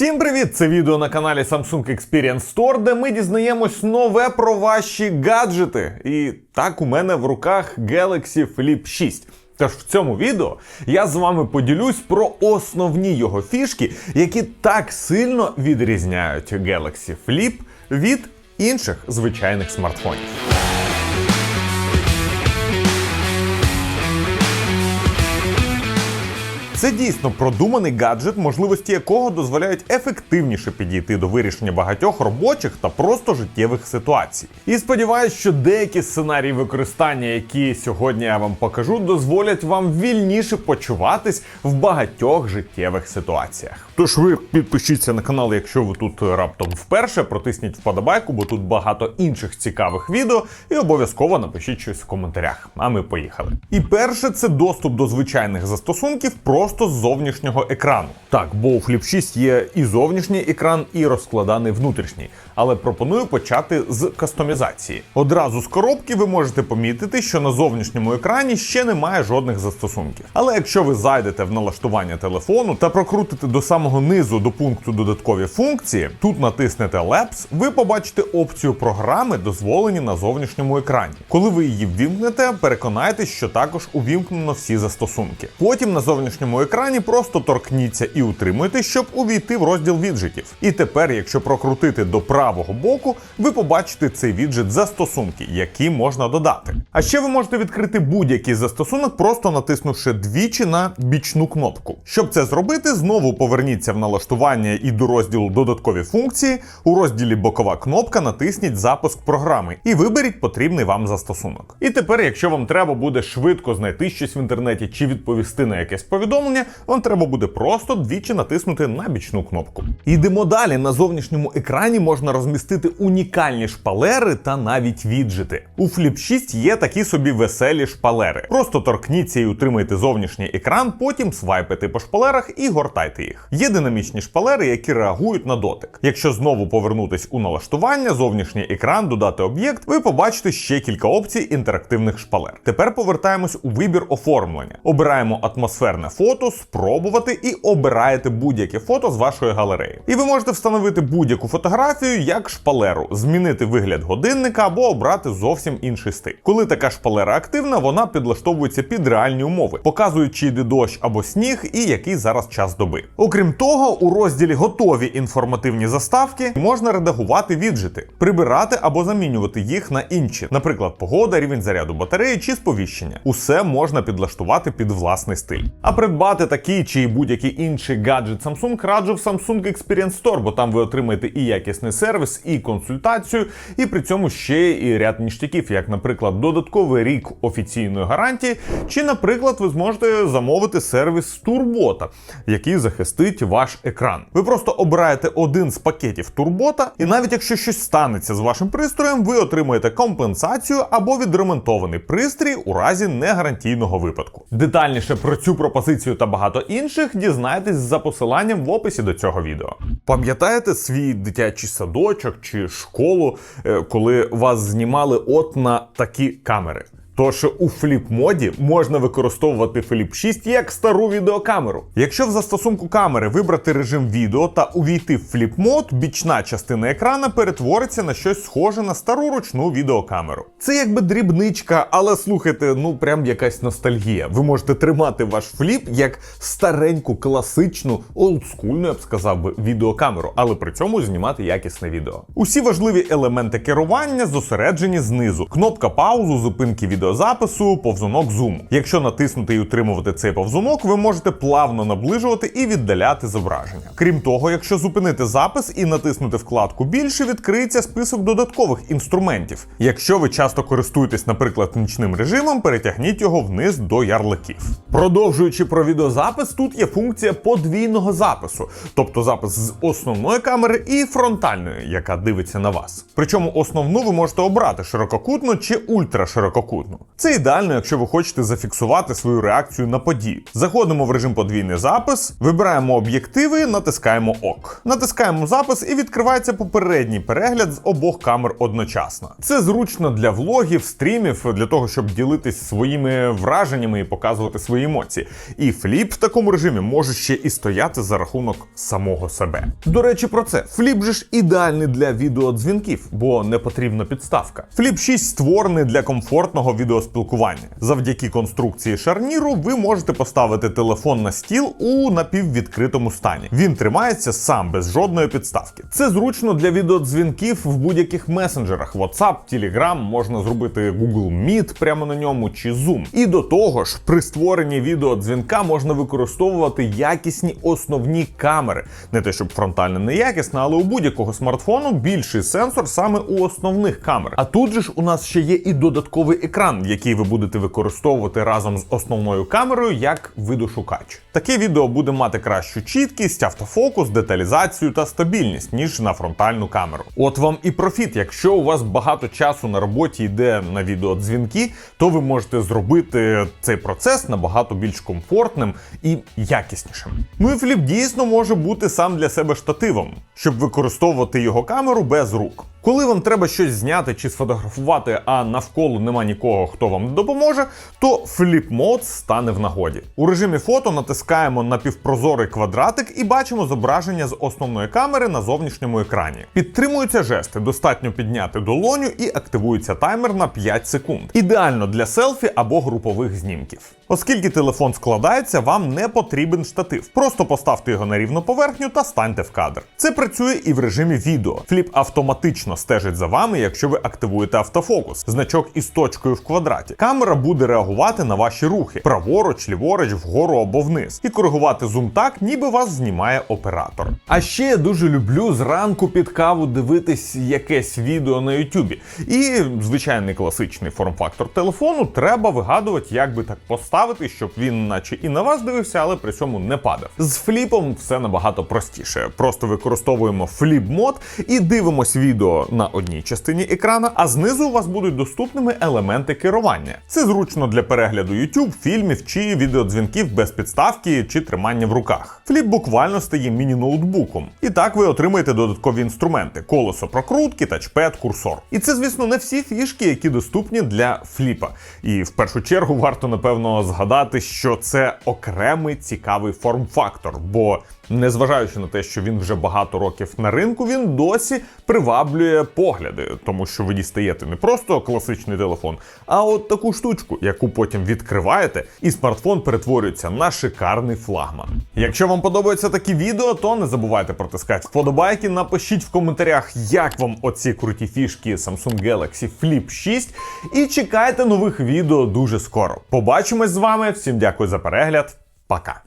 Всім привіт! Це відео на каналі Samsung Experience Store, де ми дізнаємось нове про ваші гаджети. І так у мене в руках Galaxy Flip 6. Тож в цьому відео я з вами поділюсь про основні його фішки, які так сильно відрізняють Galaxy Flip від інших звичайних смартфонів. Це дійсно продуманий гаджет, можливості якого дозволяють ефективніше підійти до вирішення багатьох робочих та просто життєвих ситуацій. І сподіваюся, що деякі сценарії використання, які сьогодні я вам покажу, дозволять вам вільніше почуватись в багатьох життєвих ситуаціях. Тож ви підпишіться на канал, якщо ви тут раптом вперше, протисніть вподобайку, бо тут багато інших цікавих відео, і обов'язково напишіть щось в коментарях. А ми поїхали. І перше, це доступ до звичайних застосунків просто з зовнішнього екрану. Так, бо у Flip 6 є і зовнішній екран, і розкладаний внутрішній. Але пропоную почати з кастомізації. Одразу з коробки ви можете помітити, що на зовнішньому екрані ще немає жодних застосунків. Але якщо ви зайдете в налаштування телефону та прокрутите до самого низу до пункту додаткові функції, тут натиснете Labs, ви побачите опцію програми, дозволені на зовнішньому екрані. Коли ви її ввімкнете, переконайтесь, що також увімкнено всі застосунки. Потім на зовнішньому екрані просто торкніться і утримуйте, щоб увійти в розділ віджитів. І тепер, якщо прокрутити до правого боку, ви побачите цей віджит застосунки, які можна додати. А ще ви можете відкрити будь-який застосунок, просто натиснувши двічі на бічну кнопку. Щоб це зробити, знову поверніться в налаштування і до розділу додаткові функції. У розділі бокова кнопка натисніть запуск програми і виберіть потрібний вам застосунок. І тепер, якщо вам треба буде швидко знайти щось в інтернеті чи відповісти на якесь повідомлення, вам треба буде просто двічі натиснути на бічну кнопку. Йдемо далі. На зовнішньому екрані можна розмістити унікальні шпалери та навіть віджити. У Flip 6 є такі собі веселі шпалери. Просто торкніться і утримайте зовнішній екран, потім свайпите по шпалерах і гортайте їх. Є динамічні шпалери, які реагують на дотик. Якщо знову повернутись у налаштування, зовнішній екран, додати об'єкт, ви побачите ще кілька опцій інтерактивних шпалер. Тепер повертаємось у вибір оформлення. Обираємо атмосферне фото, спробувати і обираєте будь-яке фото з вашої галереї. І ви можете встановити будь-яку фотографію як шпалеру, змінити вигляд годинника або обрати зовсім інший стиль. Коли така шпалера активна, вона підлаштовується під реальні умови, показують, чи йде дощ або сніг і який зараз час доби. Окрім того, у розділі готові інформативні заставки можна редагувати віджити, прибирати або замінювати їх на інші, наприклад, погода, рівень заряду батареї чи сповіщення. Усе можна підлаштувати під власний стиль. А придбати такий чи будь-який інший гаджет Samsung раджу в Samsung Experience Store, бо там ви отримаєте і якісний сервіс, і консультацію, і при цьому ще і ряд ніштяків, як, наприклад, додатковий рік офіційної гарантії, чи, наприклад, ви зможете замовити сервіс Турбота, який захистить ваш екран. Ви просто обираєте один з пакетів Турбота, і навіть якщо щось станеться з вашим пристроєм, ви отримуєте компенсацію або відремонтований пристрій у разі негарантійного випадку. Детальніше про цю пропозицію та багато інших дізнаєтесь за посиланням в описі до цього відео. Пам'ятаєте свій дитячий садочок чи школу, е, коли вас знімали от на такі камери? Тож у фліп-моді можна використовувати Flip 6 як стару відеокамеру. Якщо в застосунку камери вибрати режим відео та увійти в фліп-мод, бічна частина екрана перетвориться на щось схоже на стару ручну відеокамеру. Це якби дрібничка, але слухайте, ну прям якась ностальгія. Ви можете тримати ваш фліп як стареньку, класичну, олдскульну, я б сказав би, відеокамеру, але при цьому знімати якісне відео. Усі важливі елементи керування зосереджені знизу: кнопка паузу, зупинки відеозапису, повзунок зуму. Якщо натиснути і утримувати цей повзунок, ви можете плавно наближувати і віддаляти зображення. Крім того, якщо зупинити запис і натиснути вкладку більше, відкриється список додаткових інструментів. Якщо ви часто користуєтесь, наприклад, нічним режимом, перетягніть його вниз до ярликів. Продовжуючи про відеозапис, тут є функція подвійного запису, тобто запис з основної камери і фронтальної, яка дивиться на вас. Причому основну ви можете обрати ширококутну чи ультраширококутну. Інтерактивну. Це ідеально, якщо ви хочете зафіксувати свою реакцію на подію. Заходимо в режим подвійний запис, вибираємо об'єктиви, натискаємо ок. Натискаємо запис і відкривається попередній перегляд з обох камер одночасно. Це зручно для влогів, стрімів, для того, щоб ділитись своїми враженнями і показувати свої емоції. І фліп в такому режимі може ще і стояти за рахунок самого себе. До речі, про це фліп же ж ідеальний для відеодзвінків, бо не потрібна підставка. Фліп 6 створений для комфортного відеоспілкування. Завдяки конструкції шарніру ви можете поставити телефон на стіл у напіввідкритому стані. Він тримається сам без жодної підставки. Це зручно для відеодзвінків в будь-яких месенджерах: WhatsApp, Telegram, можна зробити Google Meet прямо на ньому чи Zoom. І до того ж, при створенні відеодзвінка можна використовувати якісні основні камери. Не те, щоб фронтальна неякісна, але у будь-якого смартфону більший сенсор саме у основних камер. А тут же ж у нас ще є і додатковий екран, який ви будете використовувати разом з основною камерою як видошукач. Таке відео буде мати кращу чіткість, автофокус, деталізацію та стабільність, ніж на фронтальну камеру. От вам і профіт. Якщо у вас багато часу на роботі йде на відеодзвінки, то ви можете зробити цей процес набагато більш комфортним і якіснішим. Ну і фліп дійсно може бути сам для себе штативом, щоб використовувати його камеру без рук. Коли вам треба щось зняти чи сфотографувати, а навколо нема нікого, хто вам допоможе, то фліп мод стане в нагоді. У режимі фото натискаємо на півпрозорий квадратик і бачимо зображення з основної камери на зовнішньому екрані. Підтримуються жести, достатньо підняти долоню і активується таймер на 5 секунд. Ідеально для селфі або групових знімків. Оскільки телефон складається, вам не потрібен штатив. Просто поставте його на рівну поверхню та станьте в кадр. Це працює і в режимі відео. Фліп автоматично стежить за вами, якщо ви активуєте автофокус, значок із точкою в квадраті. Камера буде реагувати на ваші рухи праворуч, ліворуч, вгору або вниз, і коригувати зум так, ніби вас знімає оператор. А ще я дуже люблю зранку під каву дивитись якесь відео на Ютубі. І звичайний класичний форм-фактор телефону треба вигадувати, як би так поставити, щоб він, наче і на вас дивився, але при цьому не падав. З фліпом все набагато простіше. Просто використовуємо фліп-мод і дивимось відео на одній частині екрана, а знизу у вас будуть доступними елементи керування. Це зручно для перегляду YouTube, фільмів чи відеодзвінків без підставки чи тримання в руках. Фліп буквально стає міні-ноутбуком. І так ви отримаєте додаткові інструменти: колесо прокрутки, тачпед, курсор. І це, звісно, не всі фішки, які доступні для фліпа. І в першу чергу варто напевно згадати, що це окремий цікавий форм-фактор, бо незважаючи на те, що він вже багато років на ринку, він досі приваблює погляди, тому що ви дістаєте не просто класичний телефон, а от таку штучку, яку потім відкриваєте, і смартфон перетворюється на шикарний флагман. Якщо вам подобаються такі відео, то не забувайте протискати вподобайки. Напишіть в коментарях, як вам оці круті фішки Samsung Galaxy Flip 6. І чекайте нових відео дуже скоро. Побачимось вами. Всім дякую за перегляд. Пока.